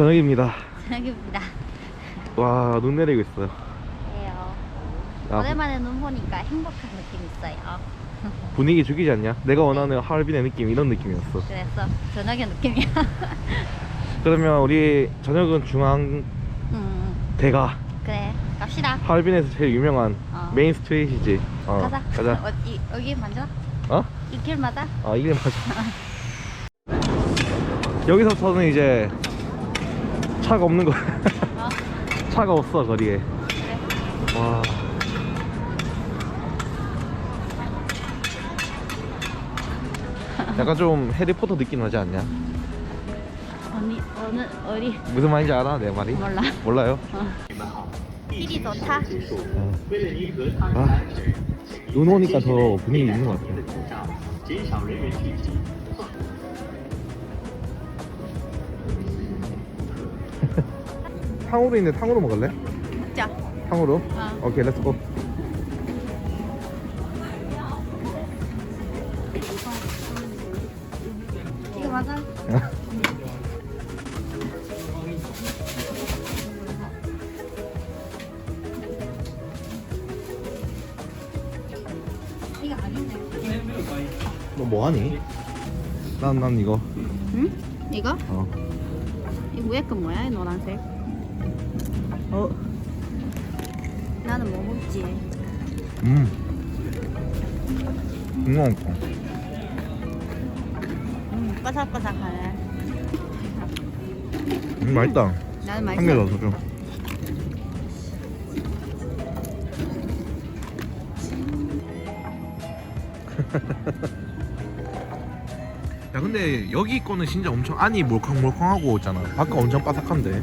저녁입니다. 저녁입니다. 와, 눈 내리고 있어요. 그래요. 아, 오랜만에 눈 보니까 행복한 느낌 있어요. 분위기 죽이지 않냐? 내가 원하는 하얼빈의 느낌 이런 느낌이었어. 그래서 저녁의 느낌이야. 그러면 우리 저녁은 중앙 음, 대가 그래. 갑시다. 하얼빈에서 제일 유명한 어. 메인 스트리트이지. 어, 가자. 가자. 어디, 여기 맞아? 어? 이 길 맞아? 아 이게 맞아. 여기서부터는 이제 차가 없는 거. 어. 차가 없어 거리에. 그래. 와. 약간 좀 해리포터 느낌 나지 않냐? 어디, 어느, 어디? 무슨 말인지 알아? 내 말이? 몰라. 몰라요? 어. 길이 좋다. 아, 눈 오니까 더 분위기 있는 것 같아. 탕후루 있는데 탕후루 먹을래? 먹자. 탕후루? 어. 오케이, 렛츠 고. 이거 맞아? 이거 아닌데. 너 뭐하니? 난, 난 이거. 응? 이거? 어. 이 위에 거 뭐야? 이 노란색. 어. 나는 뭐 먹지? 음. 이거 먹고. 음, 바삭바삭하네. 음, 맛있다. 나는 한 개 맛있어. 더 줘. 야 근데 여기 거는 진짜 엄청 안이 몰캉몰캉하고 있잖아 밖에 엄청 바삭한데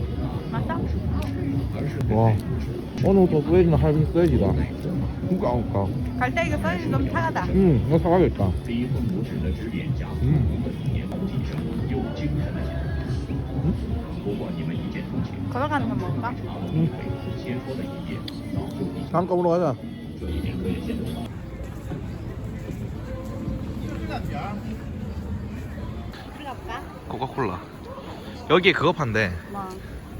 와. 어느 더 쓰레기는 할인 쓰레기다 우가우가 갈 때 이거 써니 좀 사가다. 응 이거 사가겠다. 음. 걸어가는 거 먹을까? 응. 다음 거 보러 가자. 코카콜라. 여기 그거 판대. 뭐.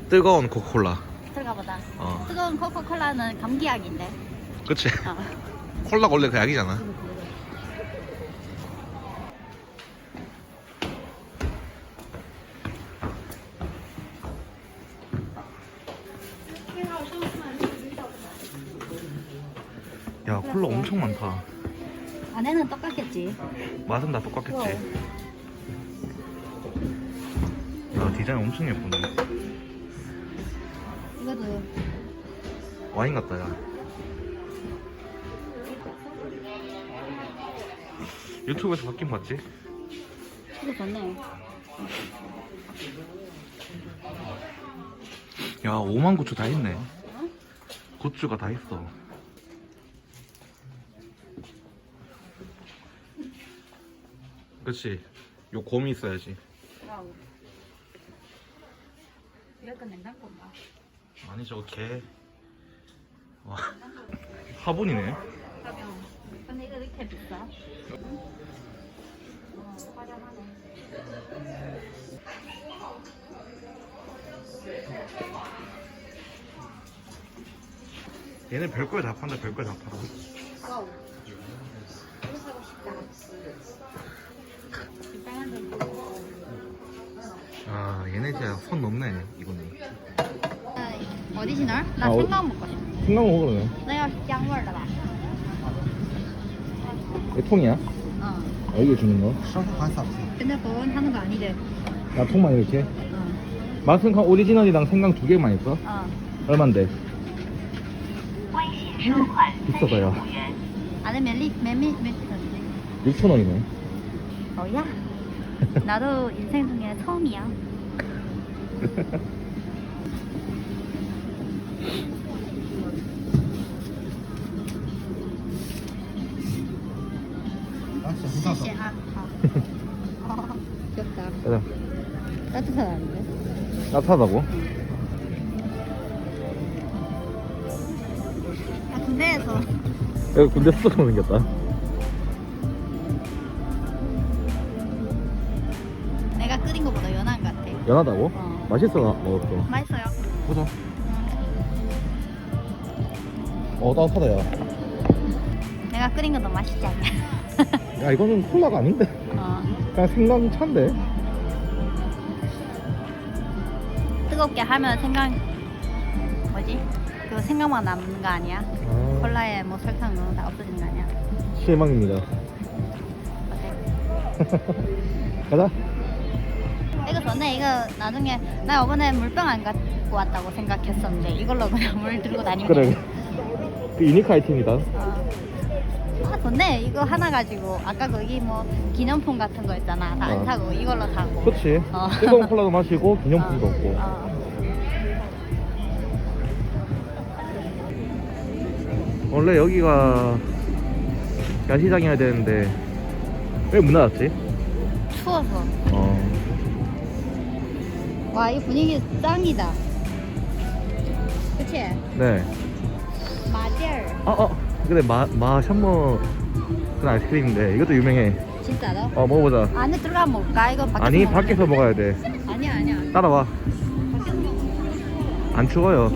뜨거운 코카콜라. 들어가 보자. 어 뜨거운 코카콜라는 감기약인데. 그치 어. 콜라가 원래 그 약이잖아 야 콜라 엄청 많다 안에는 똑같겠지. 맛은 다 똑같겠지 야 디자인 엄청 예쁘네 이것도 와인 같다 야 유튜브에서 바뀐 거 맞지? 이거 좋네. 야 5만 굿즈 다 있네 굿즈가 다 있어 그치 요 곰이 있어야지 와우. 이거 냉장고인가? 아니 저거 개 와. 화분이네. 근데 이거 이렇게 비싸? 얘네 별걸 다 판다 별걸 다 팔아 와우. 이거 사고 싶다. 이상한 데아 얘네 진짜 선 넘네 이거는. 어디지널? 나 아, 어- 생강 먹고 싶어. 생강 먹으러네. 那要香味儿的吧？ 이 통이야? 어. 여기 주는 거? 근데 그건 하는 거 아니래. 나 통만 이렇게. 어. 맛은 강 오리지널이랑 생강 두 개만 있어? 어. 얼만데? 비싸다요. 안에 멜리 멜리 멜리 6천 원이네. 어야. 나도 인생 중에 처음이야. 가자. 따뜻하다는데? 따뜻하다고? 아 군대에서 여기 군대 수도처럼 생겼다. 내가 끓인 거보다 연한 것 같아. 연하다고? 어. 맛있어 먹었어. 맛있어요. 보자. 어 따뜻하다 야. 내가 끓인 거더 맛있지 않냐? 야 이거는 콜라가 아닌데. 어. 그냥 생강 차인데. 뜨겁게 하면 생강 뭐지? 그 생강만 남는 거 아니야? 아, 콜라에 뭐 설탕 넣으면 다 없어지는 거 아니야? 실망입니다. 어때? 가자. 이거 좋네. 이거 나중에 나 이번에 물병 안 갖고 왔다고 생각했었는데 이걸로 그냥 물 들고 다니면 그래. 그 유니크 아이템이다. 어. 아 좋네. 이거 하나 가지고 아까 거기 뭐 기념품 같은 거 있잖아. 다 안 어. 사고 이걸로 사고. 그렇지. 어. 뜨거운 콜라도 마시고 기념품도 어. 없고. 어. 원래 여기가 야시장이어야 되는데 왜 문 닫았지? 추워서. 어. 와 이 분위기 짱이다. 그치? 네. 마젤 어, 어. 근데 마, 마 샴머 그런 아이스크림인데 이것도 유명해. 진짜로? 어, 먹어보자. 안에 들어가 먹을까? 이거 밖에서 아니, 먹을래? 밖에서 먹어야 돼. 아니야 아니야. 따라와. 밖에서 먹어. 안 추워요.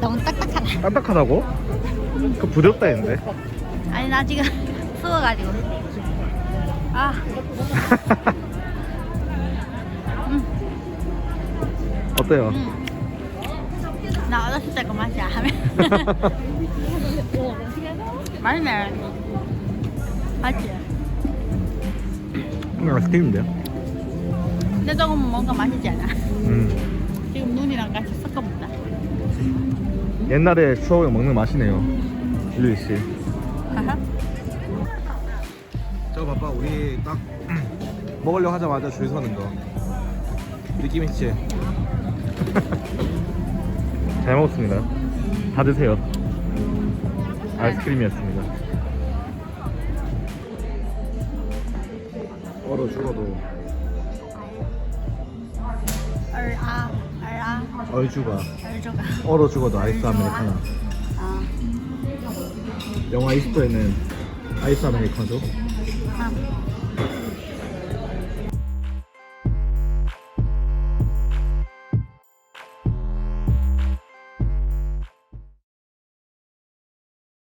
너무 딱딱하다. 딱딱하다고? 그 부드럽다 했는데. 아니 나 지금 추워가지고. 아. 음, 어때요? 음. 나 어렸을 때 그 맛이야 하면. 맛있네. 맞지? 그냥 아이스크림인데요? 근데 조금 뭔가 맛있지 않아? 음. 지금 눈이랑 같이 섞어 먹자. 옛날에 추억을 먹는 맛이네요. 유리 씨. 저거 봐봐, 우리 딱 먹으려고 하자마자 줄 서는 거. 느낌 있지? 잘 먹었습니다. 다 드세요. 아이스크림이었습니다. 얼어 죽어도 얼아 얼아 얼주가. 얼어 죽어도 아이스 아메리카노. 아. 영화 20도에는 아이스 아메리카노죠? 아.